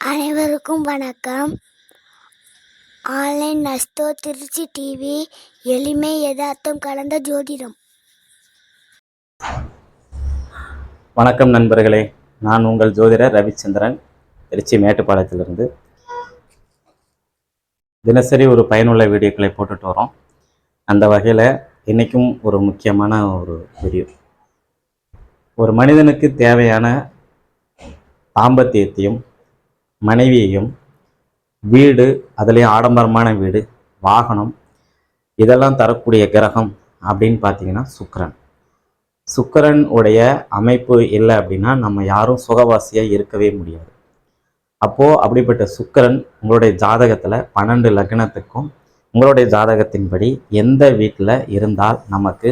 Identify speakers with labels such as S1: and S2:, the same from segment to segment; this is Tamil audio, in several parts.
S1: அனைவருக்கும் வணக்கம். ஆன்லைன் நஸ்தோ திருச்சி டிவி எளிமை யதார்த்தம் கலந்த ஜோதிடம்.
S2: வணக்கம் நண்பர்களே. நான் உங்கள் ஜோதிடர் ரவிச்சந்திரன் திருச்சி மேட்டுப்பாளையத்திலிருந்து. தினசரி ஒரு பயனுள்ள வீடியோக்களை போட்டுட்டு வரோம். அந்த வகையில் இன்றைக்கும் ஒரு முக்கியமான ஒரு வீடியோ. ஒரு மனிதனுக்கு தேவையான தாம்பத்தியத்தையும் மனைவியையும் வீடு அதுலேயும் ஆடம்பரமான வீடு வாகனம் இதெல்லாம் தரக்கூடிய கிரகம் அப்படின்னு பார்த்தீங்கன்னா சுக்கிரன். சுக்கரன் உடைய அமைப்பு இல்லை அப்படின்னா நம்ம யாரும் சுகவாசியாக இருக்கவே முடியாது. அப்போது அப்படிப்பட்ட சுக்கரன் உங்களுடைய ஜாதகத்தில் பன்னெண்டு லக்னத்துக்கும் உங்களுடைய ஜாதகத்தின்படி எந்த வீட்டில் இருந்தால் நமக்கு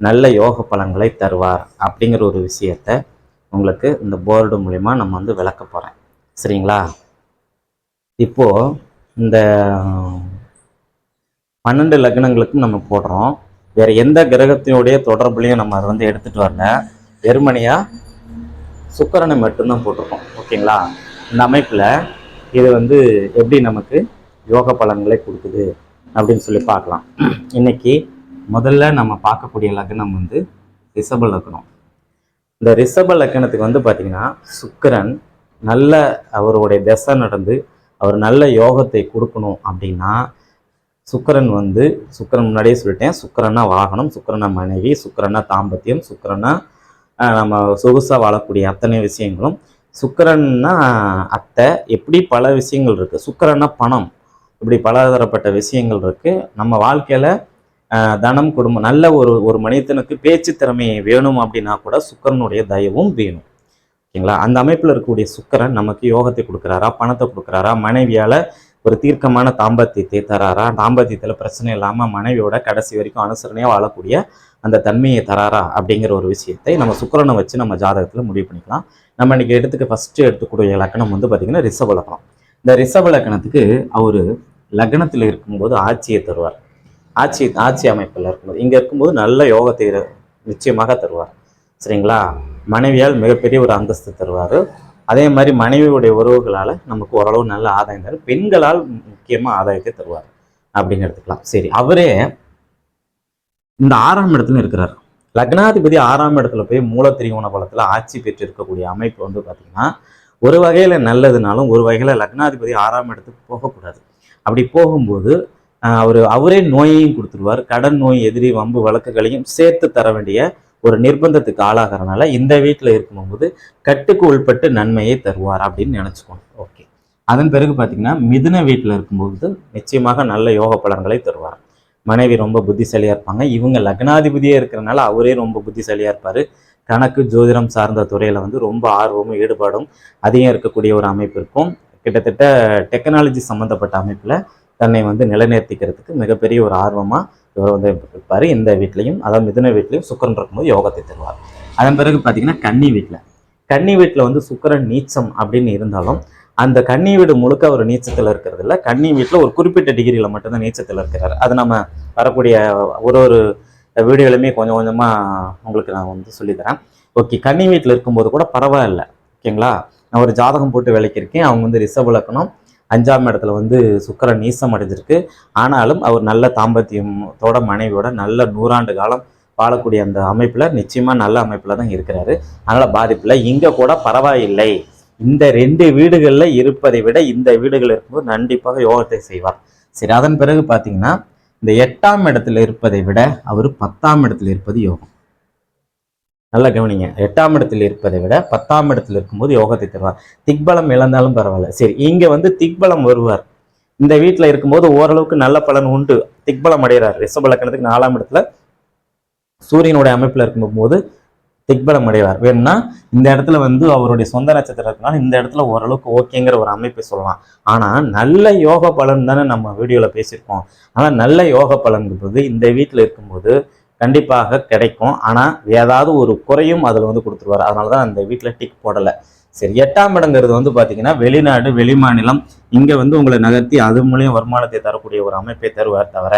S2: நல்ல யோக பலன்களை தருவார் அப்படிங்கிற ஒரு விஷயத்த உங்களுக்கு இந்த போர்டு மூலிமா நம்ம வந்து விளக்க போகிறேன் சரிங்களா? இப்போது இந்த பன்னெண்டு லக்னங்களுக்கும் நம்ம போடுறோம். வேற எந்த கிரகத்தினுடைய தொடர்புலையும் நம்ம அதை வந்து எடுத்துட்டு வரல. வெறுமனையாக சுக்கரனை மட்டும்தான் போட்டிருக்கோம். ஓகேங்களா? இந்த அமைப்பில் இது வந்து எப்படி நமக்கு யோக பலன்களை கொடுக்குது அப்படின்னு சொல்லி பார்க்கலாம். இன்னைக்கு முதல்ல நம்ம பார்க்கக்கூடிய லக்னம் வந்து ரிஷப லக்னம். இந்த ரிஷப லக்னத்துக்கு வந்து பார்த்தீங்கன்னா சுக்கரன் நல்ல அவருடைய திசை நடந்து அவர் நல்ல யோகத்தை கொடுக்கணும் அப்படின்னா சுக்கரன் வந்து சுக்கிரன் முன்னாடியே சொல்லிட்டேன் சுக்கரனா வாகனம் சுக்கரனா மனைவி சுக்கரனா தாம்பத்தியம் சுக்கரனா நம்ம சொகுசாக வாழக்கூடிய அத்தனை விஷயங்களும். சுக்கரன்னா அத்தை எப்படி பல விஷயங்கள் இருக்குது சுக்கரன்னா பணம் இப்படி பலதரப்பட்ட விஷயங்கள் இருக்குது நம்ம வாழ்க்கையில் தனம் குடும்பம் நல்ல ஒரு ஒரு மனிதனுக்கு பேச்சு திறமை வேணும் அப்படின்னா கூட சுக்கரனுடைய தயவும் வேணும். ஓகேங்களா? அந்த அமைப்பில் இருக்கக்கூடிய சுக்கரன் நமக்கு யோகத்தை கொடுக்குறாரா பணத்தை கொடுக்குறாரா மனைவியால் ஒரு தீர்க்கமான தாம்பத்தியத்தை தராரா தாம்பத்தியத்தில் பிரச்சனை இல்லாமல் மனைவியோட கடைசி வரைக்கும் அனுசரணையாக வாழக்கூடிய அந்த தன்மையை தராரா அப்படிங்கிற ஒரு விஷயத்தை நம்ம சுக்கரனை வச்சு நம்ம ஜாதகத்தில் முடிவு பண்ணிக்கலாம். நம்ம இன்னைக்கு எடுத்துக்க ஃபஸ்ட்டு எடுத்துக்கூடிய லக்கணம் வந்து பார்த்திங்கன்னா ரிஷப லக்கணம். இந்த ரிஷப லக்கணத்துக்கு அவர் லக்னத்தில் இருக்கும்போது ஆட்சியை தருவார். ஆட்சி ஆட்சி அமைப்பில் இருக்கும்போது இங்கே இருக்கும்போது நல்ல யோகத்தை நிச்சயமாக தருவார். சரிங்களா? மனைவியால் மிகப்பெரிய ஒரு அந்தஸ்து தருவார். அதே மாதிரி மனைவியுடைய உறவுகளால் நமக்கு ஓரளவு நல்ல ஆதாயம் தரும் பெண்களால் முக்கியமாக ஆதாயத்தை தருவார். அப்படின்னு எடுத்துக்கலாம். சரி அவரே இந்த ஆறாம் இடத்துல இருக்கிறார். லக்னாதிபதி ஆறாம் இடத்துல போய் மூல திரிகோண பலத்தில் ஆட்சி பெற்று இருக்கக்கூடிய அமைப்பு வந்து பார்த்திங்கன்னா ஒரு வகையில் நல்லதுனாலும் ஒரு வகையில் லக்னாதிபதி ஆறாம் இடத்துக்கு போகக்கூடாது. அப்படி போகும்போது அவர் அவரே நோயையும் கொடுத்துருவார். கடன் நோய் எதிரி வம்பு வழக்குகளையும் சேர்த்து தர வேண்டிய ஒரு நிர்பந்தத்துக்கு ஆளாகிறனால இந்த வீட்டில் இருக்கும்போது கட்டுக்கு உள்பட்டு நன்மையை தருவார் அப்படின்னு நினச்சிக்கோங்க. ஓகே. அதன் பிறகு பார்த்தீங்கன்னா மிதுன வீட்டில் இருக்கும்போது நிச்சயமாக நல்ல யோக பலன்களை தருவார். மனைவி ரொம்ப புத்திசாலியாக இருப்பாங்க. இவங்க லக்னாதிபதியே இருக்கிறனால அவரே ரொம்ப புத்திசாலியாக இருப்பார். கணக்கு ஜோதிடம் சார்ந்த துறையில் வந்து ரொம்ப ஆர்வமும் ஈடுபாடும் அதிகம் இருக்கக்கூடிய ஒரு அமைப்பு இருக்கும். கிட்டத்தட்ட டெக்னாலஜி சம்மந்தப்பட்ட அமைப்பில் தன்னை வந்து நிலைநிறுத்திக்கிறதுக்கு மிகப்பெரிய ஒரு ஆர்வமாக இவர் வந்து இருப்பார். இந்த வீட்லையும் அதாவது மிதுன வீட்லையும் சுக்கரன் இருக்கும்போது யோகத்தை தருவார். அதன் பிறகு பார்த்தீங்கன்னா கன்னி வீட்டில் கன்னி வீட்டில் வந்து சுக்கரன் நீச்சம் அப்படின்னு இருந்தாலும் அந்த கன்னி வீடு முழுக்க ஒரு நீச்சத்தில் இருக்கிறது இல்லை. கன்னி வீட்டில் ஒரு குறிப்பிட்ட டிகிரியில் மட்டும்தான் நீச்சத்தில் இருக்கிறார். அது நம்ம வரக்கூடிய ஒரு ஒரு வீடியோலையுமே கொஞ்சம் கொஞ்சமாக உங்களுக்கு நான் வந்து சொல்லித்தரேன். ஓகே கன்னி வீட்டில் இருக்கும்போது கூட பரவாயில்ல. ஓகேங்களா? நான் ஒரு ஜாதகம் போட்டு விளக்கியிருக்கேன். அவங்க வந்து ரிசர்வ் இலக்கணம் அஞ்சாம் இடத்துல வந்து சுக்கரன் நீசம் அடைஞ்சிருக்கு. ஆனாலும் அவர் நல்ல தாம்பத்தியத்தோட மனைவியோட நல்ல நூறாண்டு காலம் வாழக்கூடிய அந்த அமைப்பில் நிச்சயமாக நல்ல அமைப்பில் தான் இருக்கிறாரு. அதனால் பாதிப்பில் இங்கே கூட பரவாயில்லை. இந்த ரெண்டு வீடுகளில் இருப்பதை விட இந்த வீடுகள் இருக்கும்போது கண்டிப்பாக யோகத்தை செய்வார். சரி அதன் பிறகு பார்த்தீங்கன்னா இந்த எட்டாம் இடத்துல இருப்பதை விட அவர் பத்தாம் இடத்துல இருப்பது யோகம். நல்லா கவனிங்க. எட்டாம் இடத்தில் இருப்பதை விட பத்தாம் இடத்துல இருக்கும்போது யோகத்தை தருவார். திக்பலம் இழந்தாலும் பரவாயில்ல. சரி இங்கே வந்து திக்பலம் வருவார். இந்த வீட்டில் இருக்கும்போது ஓரளவுக்கு நல்ல பலன் உண்டு. திக்பலம் அடைகிறார். ரிஷபலக்கணத்துக்கு நாலாம் இடத்துல சூரியனுடைய அமைப்பில் இருக்கும்போது திக்பலம் அடைவார். வேணும்னா இந்த இடத்துல வந்து அவருடைய சொந்த நட்சத்திரம் இருக்கனால இந்த இடத்துல ஓரளவுக்கு ஓகேங்கிற ஒரு அமைப்பை சொல்லலாம். ஆனால் நல்ல யோக பலன் தானே நம்ம வீடியோவில் பேசியிருக்கோம். ஆனால் நல்ல யோக பலன்கிறது இந்த வீட்டில் இருக்கும்போது கண்டிப்பாக கிடைக்கும். ஆனால் ஏதாவது ஒரு குறையும் அதில் வந்து கொடுத்துருவார். அதனால தான் அந்த வீட்டில் டிக் போடலை. சரி எட்டாம் இடங்கிறது வந்து பார்த்தீங்கன்னா வெளிநாடு வெளிமாநிலம் இங்கே வந்து உங்களை நகர்த்தி அது மூலியம் வருமானத்தை தரக்கூடிய ஒரு அமைப்பை தருவார் தவிர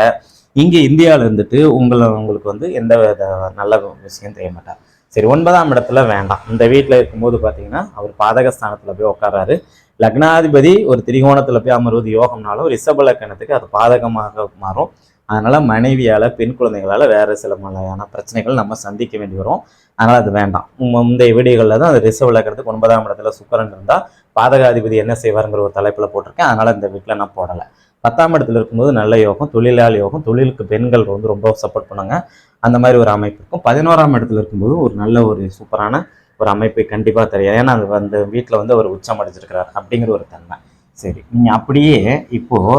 S2: இங்கே இந்தியாவில் இருந்துட்டு உங்களை உங்களுக்கு வந்து எந்த வித நல்ல விஷயம் செய்ய மாட்டார். சரி ஒன்பதாம் இடத்துல வேண்டாம். இந்த வீட்டில் இருக்கும்போது பார்த்தீங்கன்னா அவர் பாதகஸ்தானத்தில் போய் உட்காராரு லக்னாதிபதி ஒரு திரிகோணத்தில் போய் அமர்வது யோகம்னாலும் ரிஷப லக்கணத்துக்கு அது பாதகமாக மாறும். அதனால் மனைவியால் பெண் குழந்தைகளால் வேறு சில மாதிரியான பிரச்சனைகள் நம்ம சந்திக்க வேண்டி வரும். அதனால் அது வேண்டாம். முந்தைய வீடியோகளில் தான் அது ரிசர்வ் லக்கணத்துக்கு ஒன்பதாம் இடத்துல சுக்கரன் இருந்தால் பாதகாதிபதி என்ன செய்வாருங்கிற ஒரு தலைப்பில் போட்டிருக்கேன். அதனால் இந்த வீட்டில் நான் போடலை. பத்தாம் இடத்துல இருக்கும்போது நல்ல யோகம் தொழிலாளி யோகம் தொழிலுக்கு பெண்கள் வந்து ரொம்ப சப்போர்ட் பண்ணுங்க அந்த மாதிரி ஒரு அமைப்பு இருக்கும். பதினோராம் இடத்துல இருக்கும்போது ஒரு நல்ல ஒரு சூப்பரான ஒரு அமைப்பை கண்டிப்பாக தெரியும் ஏன்னா அது அந்த வீட்டில் வந்து அவர் உச்சம் அடைஞ்சிருக்கிறார் அப்படிங்கிற ஒரு தன்மை. சரி நீங்கள் அப்படியே இப்போது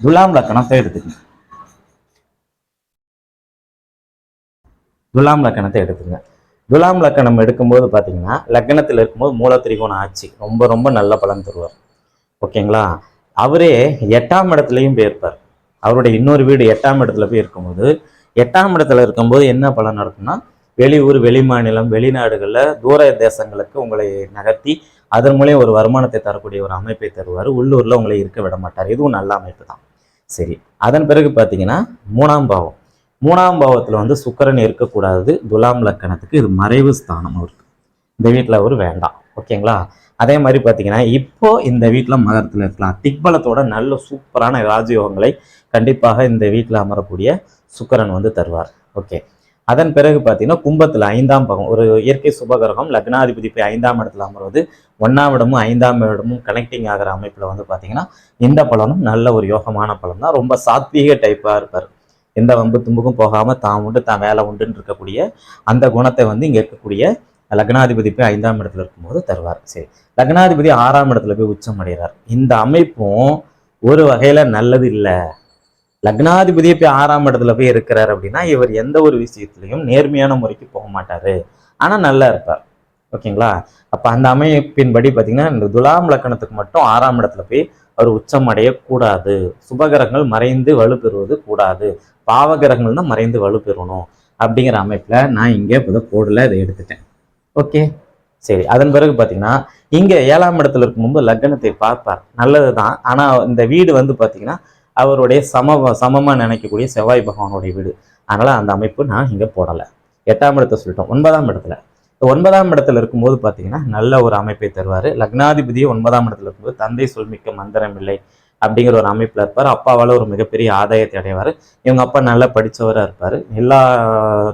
S2: துலாம் லக்கணத்தை எடுத்துக்கணும் துலாம் லக்கணத்தை எடுத்துங்க துலாம் லக்கணம் எடுக்கும்போது பார்த்தீங்கன்னா லக்கணத்தில் இருக்கும்போது மூல திரிகோணம் ஆட்சி ரொம்ப ரொம்ப நல்ல பலன் தருவார். ஓகேங்களா? அவரே எட்டாம் இடத்துலையும் போயிருப்பார். அவருடைய இன்னொரு வீடு எட்டாம் இடத்துல போய் இருக்கும்போது எட்டாம் இடத்துல இருக்கும்போது என்ன பலன் நடக்கும்னா வெளியூர் வெளிமாநிலம் வெளிநாடுகளில் தூர தேசங்களுக்கு உங்களை நகர்த்தி அதன் மூலியம் ஒரு வருமானத்தை தரக்கூடிய ஒரு அமைப்பை தருவார். உள்ளூரில் உங்களை இருக்க விட மாட்டார். இதுவும் நல்ல அமைப்பு தான். சரி அதன் பிறகு பார்த்தீங்கன்னா மூணாம் பாவம். மூணாம் பாவத்தில் வந்து சுக்கரன் இருக்கக்கூடாது. துலாம் லக்கணத்துக்கு இது மறைவு ஸ்தானம் அவருக்கு. இந்த வீட்டில் அவர் வேண்டாம். ஓகேங்களா? அதே மாதிரி பார்த்தீங்கன்னா இப்போ இந்த வீட்டில் மகரத்தில் இருக்கலாம். திக்பலத்தோட நல்ல சூப்பரான ராஜயோகங்களை கண்டிப்பாக இந்த வீட்டில் அமரக்கூடிய சுக்கரன் வந்து தருவார். ஓகே. அதன் பிறகு பார்த்தீங்கன்னா கும்பத்தில் ஐந்தாம் பாகம் ஒரு இயற்கை சுபகிரகம் லக்னாதிபதி போய் ஐந்தாம் இடத்துல அமர்வது ஒன்றாம் இடமும் ஐந்தாம் இடமும் கனெக்டிங் ஆகிற அமைப்பில் வந்து பார்த்தீங்கன்னா இந்த பலனும் நல்ல ஒரு யோகமான பலன் தான். ரொம்ப சாத்வீக டைப்பாக இருப்பார். எந்த வம்பு தும்புக்கும் போகாமல் தான் உண்டு தான் வேலை உண்டுன்னு இருக்கக்கூடிய அந்த குணத்தை வந்து இங்கே இருக்கக்கூடிய லக்னாதிபதி போய் ஐந்தாம் இடத்துல இருக்கும்போது தருவார். சரி லக்னாதிபதி ஆறாம் இடத்துல போய் உச்சம் அடைகிறார். இந்த அமைப்பும் ஒரு வகையில நல்லது இல்லை. லக்னாதிபதியை போய் ஆறாம் இடத்துல போய் இருக்கிறார் அப்படின்னா இவர் எந்த ஒரு விஷயத்துலையும் நேர்மையான முறைக்கு போக மாட்டாரு. ஆனா நல்லா இருப்பார். ஓகேங்களா? அப்போ அந்த அமைப்பின்படி பார்த்தீங்கன்னா இந்த துலாம் லக்கணத்துக்கு மட்டும் ஆறாம் இடத்துல போய் அவர் உச்சம் அடையக்கூடாது. சுபகிரகங்கள் மறைந்து வலுப்பெறுவது கூடாது. பாவகிரகங்கள் தான் மறைந்து வலுப்பெறணும் அப்படிங்கிற அமைப்புல நான் இங்கே இப்போ கோடில் இதை எடுத்துட்டேன். ஓகே? சரி அதன் பிறகு பார்த்தீங்கன்னா இங்கே ஏழாம் இடத்துல இருக்கும்போது லக்னத்தை பார்ப்பார். நல்லது தான் ஆனால் இந்த வீடு வந்து பார்த்தீங்கன்னா அவருடைய சம சமமாக நினைக்கக்கூடிய செவ்வாய் பகவானுடைய வீடு. அதனால அந்த அமைப்பு நான் இங்கே போடலை. எட்டாம் இடத்த சொல்லிட்டோம். ஒன்பதாம் இடத்துல. ஒன்பதாம் இடத்துல இருக்கும்போது பார்த்தீங்கன்னா நல்ல ஒரு அமைப்பை தருவார். லக்னாதிபதியை ஒன்பதாம் இடத்துல இருக்கும்போது தந்தை சொல்மிக்க மந்திரம் இல்லை அப்படிங்கிற ஒரு அமைப்பில் இருப்பார். அப்பாவால் ஒரு மிகப்பெரிய ஆதாயத்தை அடைவார். இவங்க அப்பா நல்லா படித்தவராக இருப்பார். எல்லா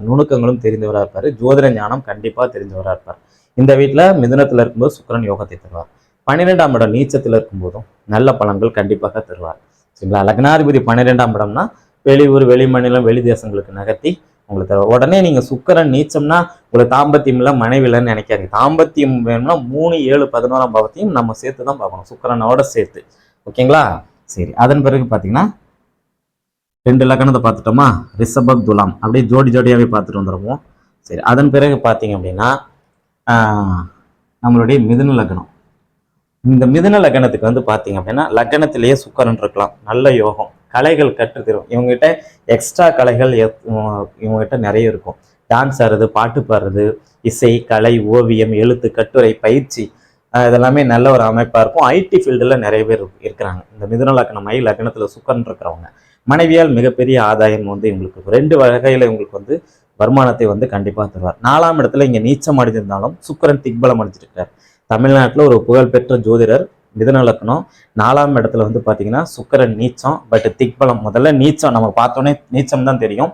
S2: நுணுக்கங்களும் தெரிந்தவராக இருப்பார். ஜோதிட ஞானம் கண்டிப்பாக தெரிஞ்சவராக இருப்பார். இந்த வீட்டில் மிதுனத்தில் இருக்கும்போது சுக்கிரன் யோகத்தை தருவார். பன்னிரெண்டாம் இடம் நீச்சத்தில் இருக்கும்போதும் நல்ல பலன்கள் கண்டிப்பாக தருவார். சரிங்களா? லக்னாதிபதி பன்னிரெண்டாம் இடம்னா வெளியூர் வெளி மாநிலம் வெளி தேசங்களுக்கு நகர்த்தி உங்களுக்கு உடனே நீங்கள் சுக்கரன் நீச்சம்னா உங்களுக்கு தாம்பத்தியம் இல்லை மனைவி இல்லைன்னு தாம்பத்தியம் வேணும்னா மூணு ஏழு பதினோராம் பாவத்தையும் நம்ம சேர்த்து தான் பார்க்கணும். சுக்கரனோட சேர்த்து. ஓகேங்களா? சரி அதன் பிறகு பார்த்தீங்கன்னா ரெண்டு லக்கணத்தை பார்த்துட்டோமா? ரிஷபம் துலாம். அப்படியே ஜோடி ஜோடியாகவே பார்த்துட்டு வந்துடுவோம் சரி அதன் பிறகு பார்த்தீங்க அப்படின்னா நம்மளுடைய மிதுன லக்னம். இந்த மிதுன லக்னத்துக்கு வந்து பார்த்தீங்க அப்படின்னா லக்னத்திலேயே சுக்கரன் இருக்கலாம். நல்ல யோகம். கலைகள் கற்றுத்தரும் இவங்ககிட்ட எக்ஸ்ட்ரா கலைகள் எத்- இவங்ககிட்ட நிறைய இருக்கும். டான்ஸ் ஆடுறது பாட்டு பாடுறது இசை கலை ஓவியம் எழுத்து கட்டுரை பயிற்சி இதெல்லாமே நல்ல ஒரு அமைப்பாக இருக்கும். ஐடி ஃபீல்டில் நிறைய பேர் இருக்கிறாங்க. இந்த மிதுன லக்னம் ஐ லக்னத்தில் சுக்கன் இருக்கிறவங்க. மனைவியால் மிகப்பெரிய ஆதாயம் வந்து இவங்களுக்கு ரெண்டு வகையில் இவங்களுக்கு வந்து வருமானத்தை வந்து கண்டிப்பாக தருவார். நாலாம் இடத்துல இங்கே நீச்சம் அடைஞ்சிருந்தாலும் சுக்கரன் திக்பலம் அடைஞ்சிருக்கார் தமிழ்நாட்டில் ஒரு புகழ்பெற்ற ஜோதிடர் மிதுன லக்னம். நாலாம் இடத்துல வந்து பார்த்தீங்கன்னா சுக்கரன் நீச்சம் பட் திக்பலம். முதல்ல நீச்சம் நம்ம பார்த்தோன்னே நீச்சம் தான் தெரியும்.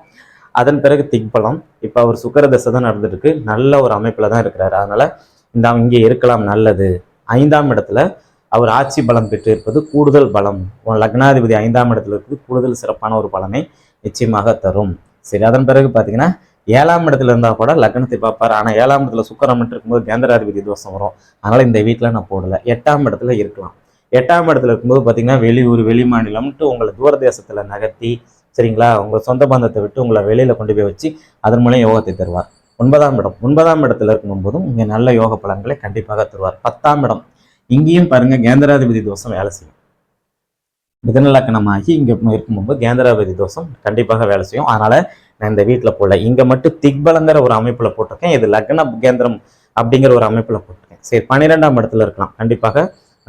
S2: அதன் பிறகு திக்பலம். இப்போ அவர் சுக்கர தசை தான் நடந்துருக்கு. நல்ல ஒரு அமைப்பில் தான் இருக்கிறாரு. அதனால் இந்த இங்கே இருக்கலாம் நல்லது. ஐந்தாம் இடத்துல அவர் ஆட்சி பலம் பெற்று இருப்பது கூடுதல் பலம். லக்னாதிபதி ஐந்தாம் இடத்துல இருக்குது. கூடுதல் சிறப்பான ஒரு பலனை நிச்சயமாக தரும். சரி அதன் பிறகு பார்த்தீங்கன்னா ஏழாம் இடத்துல இருந்தால் கூட லக்னத்தை பார்ப்பார். ஆனால் ஏழாம் இடத்துல சுக்கரம் இருக்கும்போது கேந்திராதிபதி தோஷம் வரும். அதனால இந்த வீட்டில் நான் போடலை. எட்டாம் இடத்துல இருக்கலாம். எட்டாம் இடத்துல இருக்கும்போது பார்த்தீங்கன்னா வெளியூர் வெளி மாநிலம்ட்டு உங்களை தூரதேசத்தில் நகர்த்தி சரிங்களா உங்கள் சொந்த பந்தத்தை விட்டு உங்களை வெளியில் கொண்டு போய் வச்சு அதன் மூலம் யோகத்தை தருவார். ஒன்பதாம் இடம். ஒன்பதாம் இடத்துல இருக்கும்போதும் இங்கே நல்ல யோக பலன்களை கண்டிப்பாக தருவார். பத்தாம் இடம். இங்கேயும் பாருங்க கேந்திராதிபதி தோஷம் வேலை செய்யும். மிதன லக்கணமாகி இங்கே இருக்கும்போது கேந்திராபதி தோஷம் கண்டிப்பாக வேலை செய்யும். அதனால நான் இந்த வீட்டில் போடல. இங்கே மட்டும் திக்பலங்கிற ஒரு அமைப்பில் போட்டிருக்கேன். இது லக்ன கேந்திரம் அப்படிங்கிற ஒரு அமைப்பில் போட்டிருக்கேன். சரி பன்னிரெண்டாம் இடத்துல இருக்கலாம். கண்டிப்பாக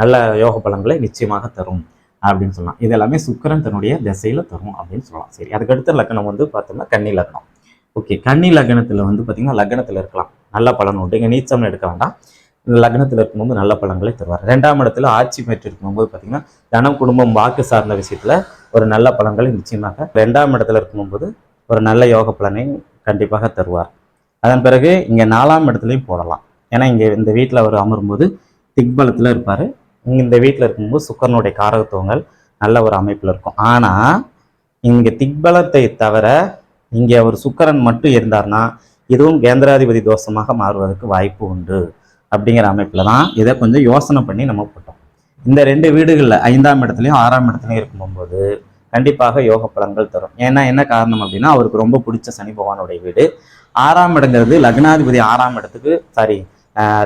S2: நல்ல யோக பலங்களை நிச்சயமாக தரும் அப்படின்னு சொல்லலாம். இது எல்லாமே சுக்கரன் தன்னுடைய திசையில் தரும் அப்படின்னு சொல்லலாம். சரி அதுக்கடுத்த லக்னம் வந்து பார்த்தோம்னா கன்னி லக்னம். ஓகே கன்னி லக்னத்தில் வந்து பார்த்தீங்கன்னா லக்னத்தில் இருக்கலாம். நல்ல பலன் உண்டு. இங்கே நீச்சம்னு எடுக்க வேண்டாம். லக்னத்தில் இருக்கும்போது நல்ல பலன்களை தருவார். ரெண்டாம் இடத்துல ஆட்சி பெற்று இருக்கும்போது பார்த்தீங்கன்னா தனம் குடும்பம் வாக்கு சார்ந்த விஷயத்தில் ஒரு நல்ல பலன்களை நிச்சயமாக ரெண்டாம் இடத்துல இருக்கும்போது ஒரு நல்ல யோக பலனை கண்டிப்பாக தருவார். அதன் பிறகு இங்கே நாலாம் இடத்துலையும் போடலாம். ஏன்னா இங்கே இந்த வீட்டில் அவர் அமரும்போது திக்பலத்தில் இருப்பார். இங்கே இந்த வீட்டில் இருக்கும்போது சுக்கரனுடைய காரகத்துவங்கள் நல்ல ஒரு அமைப்பில் இருக்கும். ஆனால் இங்கே திக்பலத்தை தவிர இங்கே அவர் சுக்கரன் மட்டும் இருந்தார்னா இதுவும் கேந்திராதிபதி தோஷமாக மாறுவதற்கு வாய்ப்பு உண்டு அப்படிங்கிற அமைப்பில் தான் இதை கொஞ்சம் யோசனை பண்ணி நம்ம போட்டோம். இந்த ரெண்டு வீடுகளில் ஐந்தாம் இடத்துலையும் ஆறாம் இடத்துலையும் இருக்கும்போது கண்டிப்பாக யோக பலன்கள் தரும். ஏன்னா என்ன காரணம் அப்படின்னா அவருக்கு ரொம்ப பிடிச்ச சனி பகவானுடைய வீடு. ஆறாம் இடங்கிறது லக்னாதிபதி ஆறாம் இடத்துக்கு சாரி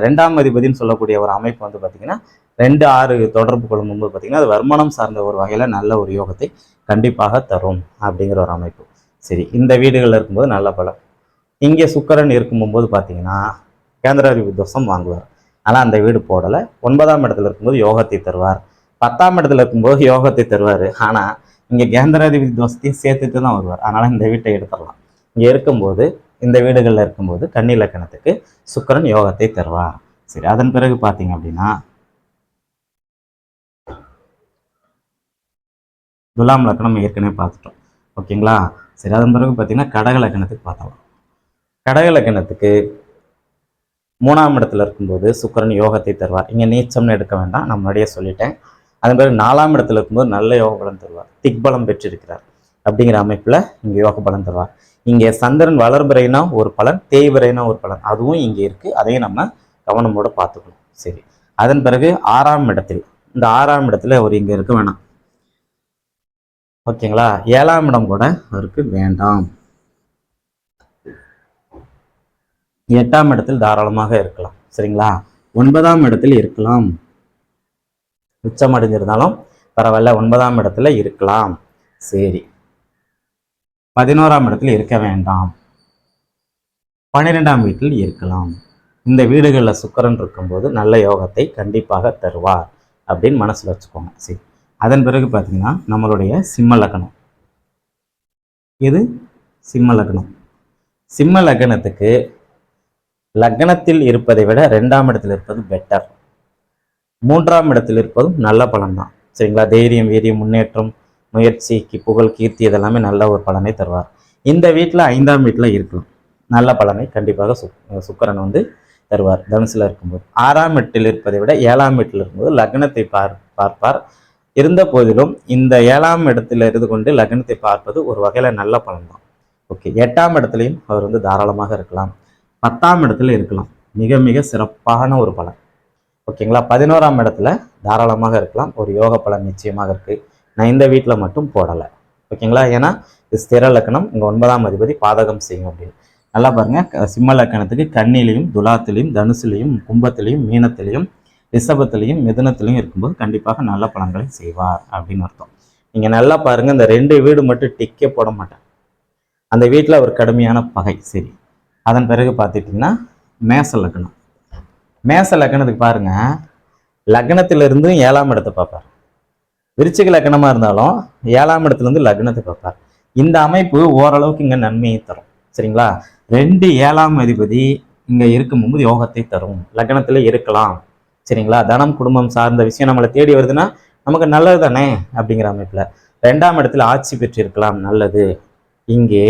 S2: ரெண்டாம் அதிபதினு சொல்லக்கூடிய ஒரு அமைப்பு வந்து பார்த்தீங்கன்னா ரெண்டு ஆறு தொடர்பு கொள்ளும்போது பார்த்தீங்கன்னா அது வருமானம் சார்ந்த ஒரு வகையில் நல்ல ஒரு யோகத்தை கண்டிப்பாக தரும் அப்படிங்கிற ஒரு அமைப்பு. சரி இந்த வீடுகளில் இருக்கும்போது நல்ல பலன். இங்கே சுக்கரன் இருக்கும்போது பார்த்தீங்கன்னா கேந்திராதிபதி தோஷம் வாங்குவார். ஆனால் அந்த வீடு போடலை. ஒன்பதாம் இடத்துல இருக்கும்போது யோகத்தை தருவார். பத்தாம் இடத்துல இருக்கும்போது யோகத்தை தருவார். ஆனால் இங்கே கேந்திராதிபதி தோஷத்தையும் சேர்த்துட்டு தான் வருவார். அதனால் இந்த வீட்டை எடுத்துடலாம். இங்கே இருக்கும்போது இந்த வீடுகளில் இருக்கும்போது கன்னி லக்கணத்துக்கு சுக்கிரன் யோகத்தை தருவார். சரி அதன் பிறகு பார்த்தீங்க அப்படின்னா துலாம் லக்கணம் ஏற்கனவே பார்த்துட்டோம். ஓகேங்களா? சரி அதன் பிறகு பார்த்தீங்கன்னா கடக லக்கணத்துக்கு பார்த்தலாம் கடக லக்கணத்துக்கு மூணாம் இடத்துல இருக்கும்போது சுக்கிரன் யோகத்தை தருவார். இங்கே நீச்சம்னு எடுக்க வேண்டாம். நான் முன்னாடியே சொல்லிட்டேன். அதன் பிறகு நாலாம் இடத்துல இருக்கும்போது நல்ல யோக பலம் தருவார். திக்பலம் பெற்றிருக்கிறார். அப்படிங்கிற அமைப்பில் இங்கே யோக பலம் தருவார். இங்கே சந்திரன் வளர்பிறைனா ஒரு பலன் தேய்பிறைனா ஒரு பலன். அதுவும் இங்கே இருக்குது அதையும் நம்ம கவனமோடு பார்த்துக்கணும். சரி. அதன் பிறகு ஆறாம் இடத்தில் இந்த ஆறாம் இடத்துல அவர் இங்கே இருக்க வேணாம். ஓகேங்களா? ஏழாம் இடம் கூட அவருக்கு வேண்டாம். எட்டாம் இடத்தில் தாராளமாக இருக்கலாம். சரிங்களா? ஒன்பதாம் இடத்தில் இருக்கலாம். உச்சம் அடைஞ்சிருந்தாலும் பரவாயில்ல ஒன்பதாம் இடத்துல இருக்கலாம். சரி. பதினோராம் இடத்தில் இருக்க வேண்டாம். பன்னிரெண்டாம் வீட்டில் இருக்கலாம். இந்த வீடுகளில் சுக்கரன் இருக்கும்போது நல்ல யோகத்தை கண்டிப்பாக தருவார் அப்படின்னு மனசில் வச்சுக்கோங்க. சரி. அதன் பிறகு பார்த்தீங்கன்னா நம்மளுடைய சிம்ம லக்னம். இது சிம்ம லக்னம். சிம்ம லக்னத்துக்கு லக்னத்தில் இருப்பதை விட ரெண்டாம் இடத்தில் இருப்பது பெட்டர் மூன்றாம் இடத்தில் இருப்பதும் நல்ல பலன் தான் சரிங்களா? தைரியம் வீரியம் முன்னேற்றம் முயற்சி கி- புகழ் கீர்த்தி இதெல்லாமே நல்ல ஒரு பலனை தருவார். இந்த வீட்டில் ஐந்தாம் வீட்டில் இருக்கலாம். நல்ல பலனை கண்டிப்பாக சுக் சுக்கரன் வந்து தருவார் தனுசில் இருக்கும்போது. ஆறாம் வீட்டில் இருப்பதை விட ஏழாம் வீட்டில் இருக்கும்போது லக்னத்தை பார் பார்ப்பார். இருந்த போதிலும் இந்த ஏழாம் இடத்துல இருந்து கொண்டு லக்னத்தை பார்ப்பது ஒரு வகையில் நல்ல பலன் தான் ஓகே எட்டாம் இடத்துலையும் அவர் வந்து தாராளமாக இருக்கலாம். பத்தாம் இடத்துல இருக்கலாம். மிக மிக சிறப்பான ஒரு பலன். ஓகேங்களா? பதினோராம் இடத்துல தாராளமாக இருக்கலாம். ஒரு யோக பலன் நிச்சயமாக இருக்குது நான் இந்த வீட்டில் மட்டும் போடலை. ஓகேங்களா? ஏன்னா இது ஸ்திர லக்கணம். இங்கே ஒன்பதாம் அதிபதி பாதகம் செய்யும் அப்படின்னு. நல்லா பாருங்க. க- சிம்ம லக்கணத்துக்கு கண்ணிலையும் துலாத்திலையும் தனுசுலையும் கும்பத்திலையும் மீனத்திலையும் ரிஷபத்திலையும் மிதனத்திலையும் இருக்கும்போது கண்டிப்பாக நல்ல பலன்களை செய்வார் அப்படின்னு அர்த்தம். நீங்கள் நல்லா பாருங்கள் இந்த ரெண்டு வீடு மட்டும் டிக்கே போட மாட்டேன். அந்த வீட்டில் ஒரு கடுமையான பகை. சரி. அதன் பிறகு பார்த்துட்டிங்கன்னா மேச லக்னம் மேச லக்னத்துக்கு பாருங்க. லக்னத்திலிருந்து ஏழாம் இடத்தை பார்ப்பார். விருச்சிக லக்னமாக இருந்தாலும் ஏழாம் இடத்துலேருந்து லக்னத்தை பார்ப்பார். இந்த அமைப்பு ஓரளவுக்கு இங்கே நன்மையை தரும். சரிங்களா? ரெண்டு ஏழாம் அதிபதி இங்கே இருக்கும்போது யோகத்தை தரும். லக்னத்தில் இருக்கலாம். சரிங்களா? தனம் குடும்பம் சார்ந்த விஷயம் நம்மளை தேடி வருதுன்னா நமக்கு நல்லது தானே அப்படிங்கிற அமைப்பில். ரெண்டாம் இடத்துல ஆட்சி பெற்றிருக்கலாம். நல்லது. இங்கே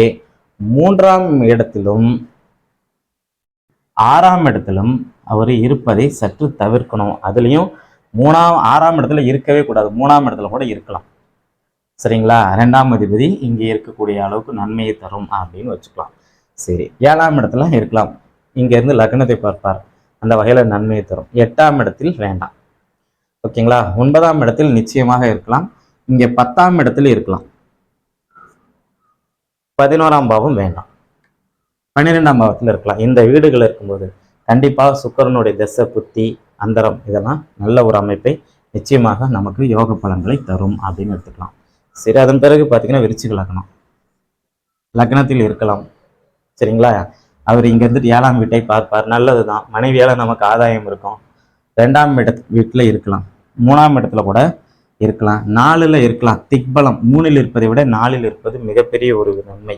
S2: மூன்றாம் இடத்திலும் ஆறாம் இடத்திலும் அவர் இருப்பதை சற்று தவிர்க்கணும். அதுலேயும் மூணாம் ஆறாம் இடத்துல இருக்கவே கூடாது. மூணாம் இடத்துல கூட இருக்கலாம். சரிங்களா? ரெண்டாம் அதிபதி இங்கே இருக்கக்கூடிய அளவுக்கு நன்மையை தரும் அப்படின்னு வச்சுக்கலாம். சரி ஏழாம் இடத்துல இருக்கலாம். இங்கேருந்து லக்னத்தை பார்ப்பார். அந்த வகையில் நன்மையை தரும். எட்டாம் இடத்தில் வேண்டாம். ஓகேங்களா? ஒன்பதாம் இடத்தில் நிச்சயமாக இருக்கலாம். இங்கே பத்தாம் இடத்துல இருக்கலாம். பதினோராம் பாவம் வேண்டாம். பன்னிரெண்டாம் பாவத்தில் இருக்கலாம். இந்த வீடுகள் இருக்கும்போது கண்டிப்பாக சுக்கரனுடைய தசை புத்தி அந்தரம் இதெல்லாம் நல்ல ஒரு அமைப்பை நிச்சயமாக நமக்கு யோக பலன்களை தரும் அப்படின்னு எடுத்துக்கலாம். சரி அதன் பிறகு பார்த்தீங்கன்னா விருச்சிக லக்னம். லக்னத்தில் இருக்கலாம். சரிங்களா? அவர் இங்க இருந்துட்டு ஏழாம் வீட்டை பார்ப்பார். நல்லது தான் மனைவியால் நமக்கு ஆதாயம் இருக்கும். ரெண்டாம் இட வீட்டில் இருக்கலாம். மூணாம் இடத்துல கூட இருக்கலாம். நாலுல இருக்கலாம். திக்பலம் மூணில் இருப்பதை விட நாலில் இருப்பது மிகப்பெரிய ஒரு நன்மை.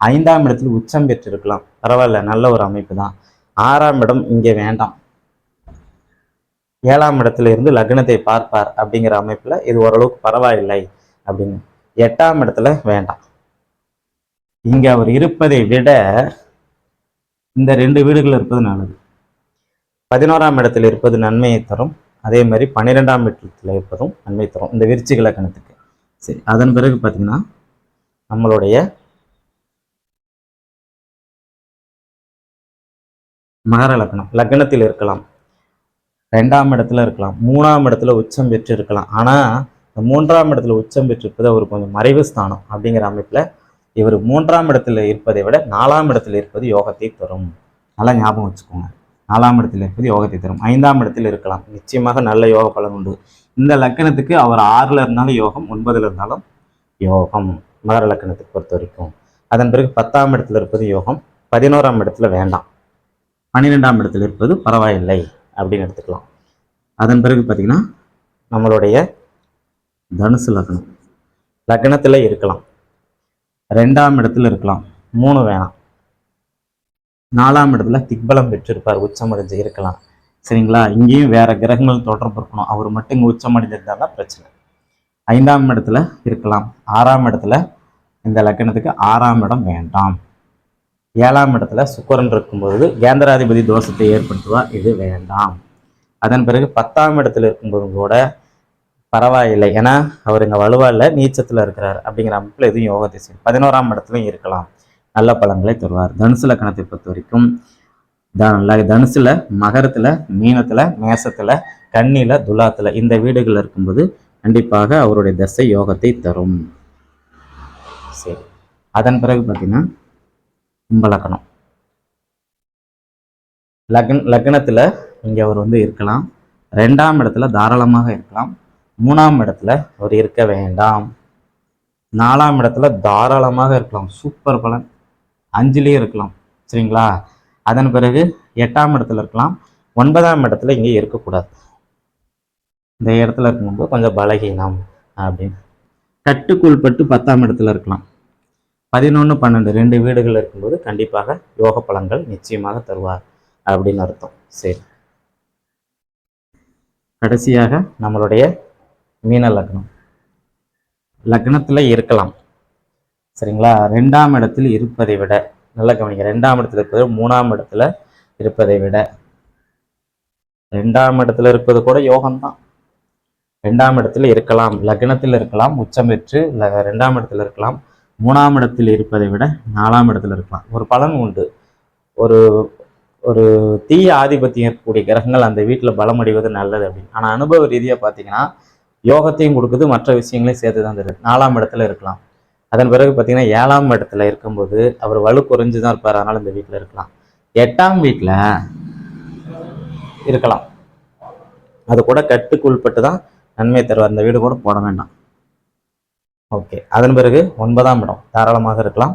S2: ஐந்தாம் இடத்தில் உச்சம் பெற்றிருக்கலாம். பரவாயில்ல நல்ல ஒரு அமைப்பு தான் ஆறாம் இடம் இங்கே வேண்டாம். ஏழாம் இடத்துல இருந்து லக்னத்தை பார்ப்பார் அப்படிங்கிற அமைப்புல இது ஓரளவுக்கு பரவாயில்லை அப்படின்னு. எட்டாம் இடத்துல வேண்டாம். இங்க அவர் இருப்பதை விட இந்த ரெண்டு வீடுகள் இருப்பது நல்லது. பதினோராம் இடத்தில் இருப்பது நன்மையை தரும். அதே மாதிரி பன்னிரெண்டாம் இடத்துல இருப்பதும் நன்மை தரும். இந்த விருச்சிக லக்கணத்துக்கு சரி அதன் பிறகு பார்த்தீங்கன்னா நம்மளுடைய மகர லக்னம். லக்னத்தில் இருக்கலாம். ரெண்டாம் இடத்துல இருக்கலாம். மூணாம் இடத்துல உச்சம் பெற்று இருக்கலாம். ஆனால் இந்த மூன்றாம் இடத்துல உச்சம் பெற்றிருப்பது அவர் கொஞ்சம் மறைவு ஸ்தானம் அப்படிங்கிற அமைப்பில் இவர் மூன்றாம் இடத்துல இருப்பதை விட நாலாம் இடத்துல இருப்பது யோகத்தை தரும். நல்லா ஞாபகம் வச்சுக்கோங்க. நாலாம் இடத்துல இருப்பது யோகத்தை தரும். ஐந்தாம் இடத்தில் இருக்கலாம். நிச்சயமாக நல்ல யோக பலன் உண்டு. இந்த லக்கணத்துக்கு அவர் ஆறுல இருந்தாலும் யோகம் ஒன்பதுல இருந்தாலும் யோகம். மகர லக்கணத்துக்கு பொறுத்த வரைக்கும். அதன் பிறகு பத்தாம் இடத்துல இருப்பது யோகம் பதினோராம் இடத்துல வேண்டாம். பன்னிரெண்டாம் இடத்தில் இருப்பது பரவாயில்லை அப்படின்னு எடுத்துக்கலாம். அதன் பிறகு பார்த்தீங்கன்னா நம்மளுடைய தனுசு லக்னம். லக்னத்தில் இருக்கலாம். ரெண்டாம் இடத்துல இருக்கலாம். மூணு வேணாம். நாலாம் இடத்துல திக்பலம் பெற்றிருப்பார் உச்சமடைஞ்சு இருக்கலாம். சரிங்களா? இங்கேயும் வேற கிரகங்கள் தொடர்பு இருக்கணும். அவர் மட்டும் இங்கே உச்சமடைஞ்சிருந்தா தான் பிரச்சனை. ஐந்தாம் இடத்துல இருக்கலாம். ஆறாம் இடத்துல இந்த லக்னத்துக்கு ஆறாம் இடம் வேண்டாம். ஏழாம் இடத்துல சுக்கரன் இருக்கும்பொழுது கேந்திராதிபதி தோஷத்தை ஏற்படுத்துவா? இது வேண்டாம். அதன் பிறகு பத்தாம் இடத்துல இருக்கும்போதும் கூட பரவாயில்லை. ஏன்னா அவர் இங்கே வலுவா நீச்சத்தில் இருக்கிறார் அப்படிங்கிற அமைப்பில் எதுவும் யோகத்தை செய்யும் பதினோராம் இடத்துலையும் இருக்கலாம். நல்ல பலன்களை தருவார். தனுசு லக்கணத்தை பொறுத்த வரைக்கும் தனுசுல மகரத்துல மீனத்துல மேசத்துல கண்ணில துலாத்துல இந்த வீடுகள் இருக்கும்போது கண்டிப்பாக அவருடைய தசை யோகத்தை தரும். சரி. அதன் பிறகு பார்த்தீங்கன்னா கும்பலக்கணம் லக்ன லக்னத்துல இங்க அவர் வந்து இருக்கலாம். ரெண்டாம் இடத்துல தாராளமாக இருக்கலாம். மூணாம் இடத்துல அவர் இருக்க வேண்டாம். நாலாம் இடத்துல தாராளமாக இருக்கலாம். சூப்பர் பலன். அஞ்சுலேயும் இருக்கலாம். சரிங்களா? அதன் பிறகு எட்டாம் இடத்துல இருக்கலாம். ஒன்பதாம் இடத்துல இங்கே இருக்கக்கூடாது. இந்த இடத்துல இருக்கும்போது கொஞ்சம் பலகீனம் அப்படின்னு. கட்டுக்குள்பட்டு பத்தாம் இடத்துல இருக்கலாம். பதினொன்று பன்னெண்டு ரெண்டு வீடுகள் இருக்கும்போது கண்டிப்பாக யோக பலன்கள் நிச்சயமாக தருவார் அப்படின்னு அர்த்தம். சரி. கடைசியாக நம்மளுடைய மீன லக்னம். லக்னத்தில் இருக்கலாம். சரிங்களா? ரெண்டாம் இடத்தில் இருப்பதை விட நல்ல கவனிங்க. ரெண்டாம் இடத்துல இருப்பது மூணாம் இடத்துல இருப்பதை விட. ரெண்டாம் இடத்துல இருப்பது கூட யோகம்தான். ரெண்டாம் இடத்துல இருக்கலாம். லக்னத்தில் இருக்கலாம். உச்சம் பெற்று ரெண்டாம் இடத்துல இருக்கலாம். மூணாம் இடத்தில் இருப்பதை விட நாலாம் இடத்துல இருக்கலாம் ஒரு பலன் உண்டு. ஒரு ஒரு தீய ஆதிபத்தியம் இருக்கக்கூடிய கிரகங்கள் அந்த வீட்டில் பலமடைவது நல்லது அப்படின்னு. ஆனால் அனுபவ ரீதியாக பார்த்தீங்கன்னா யோகத்தையும் கொடுக்குது மற்ற விஷயங்களையும் சேர்த்து தான் தருது. நாலாம் இடத்துல இருக்கலாம். அதன் பிறகு பார்த்தீங்கன்னா ஏழாம் இடத்துல இருக்கும்போது அவர் வலு குறைஞ்சு தான் இருப்பார். அதனால இந்த வீட்டில் இருக்கலாம். எட்டாம் வீட்டில் இருக்கலாம். அது கூட கட்டுக்குள்பட்டு தான் நன்மை தருவார். இந்த வீடு கூட போட வேண்டாம். ஓகே. அதன் பிறகு ஒன்பதாம் இடம். தாராளமாக இருக்கலாம்.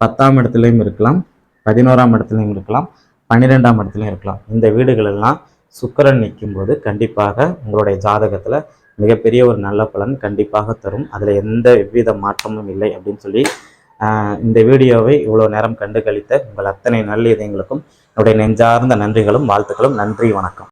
S2: பத்தாம் இடத்துலையும் இருக்கலாம். பதினோராம் இடத்துலையும் இருக்கலாம். பன்னிரெண்டாம் இடத்துலையும் இருக்கலாம். இந்த வீடுகளெல்லாம் சுக்கரன் நிற்கும் நிற்கும்போது கண்டிப்பாக உங்களுடைய ஜாதகத்தில் மிகப்பெரிய ஒரு நல்ல பலன் கண்டிப்பாக தரும். அதில் எந்த எவ்வித மாற்றமும் இல்லை அப்படின்னு சொல்லி இந்த வீடியோவை இவ்வளோ நேரம் கண்டு கழித்த உங்கள் அத்தனை நல்ல இதயங்களுக்கும் என்னுடைய நெஞ்சார்ந்த நன்றிகளும் வாழ்த்துக்களும். நன்றி வணக்கம்.